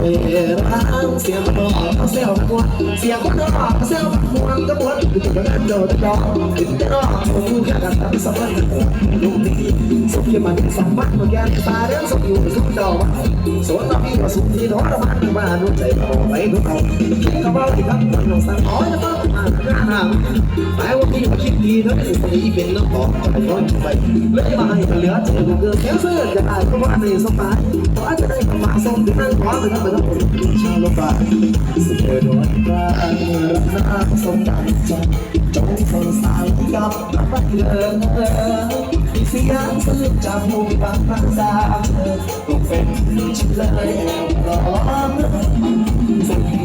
เวลาเสียงมันบอกเสียงมันมวเสียงมันบอกเสียงมันมวนก็มวนคือจะกันโดดดอกถึงจะรอผมแค่กันทำสมัยลูกนี้สุขีมันสมบัติเมื่อกี้ตาเรื่องสุขอยู่สุขดอกสวนเราพี่ก็สุขที่ท้องระบาดมานุ่นใจเราไปทุกเราคิดกับเราที่ครับมันลงสังอ๋อจะต้องมาหน้าหนาวแต่ว่าพี่ก็คิดดีนะสิ่งที่เป็นน้ำหอมไปย้อนไปเลยมาให้เหลือเจอเกินแค่เสื้อจะได้ก็ว่าในสบายเพราะจะได้มาส่งถึงนั่งขวาไปทั้งไปทั้งหมดชาวโลกาสุดเดือดกลางรักนาสมดังใจจงสงสารกับรักเลินที่เสียงสื่อจากมุมต่างภาษาต้องเป็นเลยร้องสิ่งจ้าบ้านเมื่อยังรัดเจ้าเจ้าลือยแม่น้ำที่อยู่เสียงโอ้มามาเยอะมันท้ายมันทำเยอะมากแต่ว่าดวงน้ำตาที่เพราะดังดังรอน้ำตาเดินสอง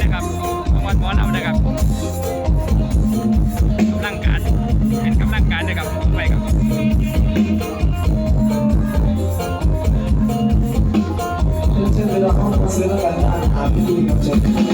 นะครับจังหวัดมอลำนะครับกำลังการเป็นกำลังการนะครับไปครับเช่นเวลาเขามาซื้อกันอานนพี่กับเจน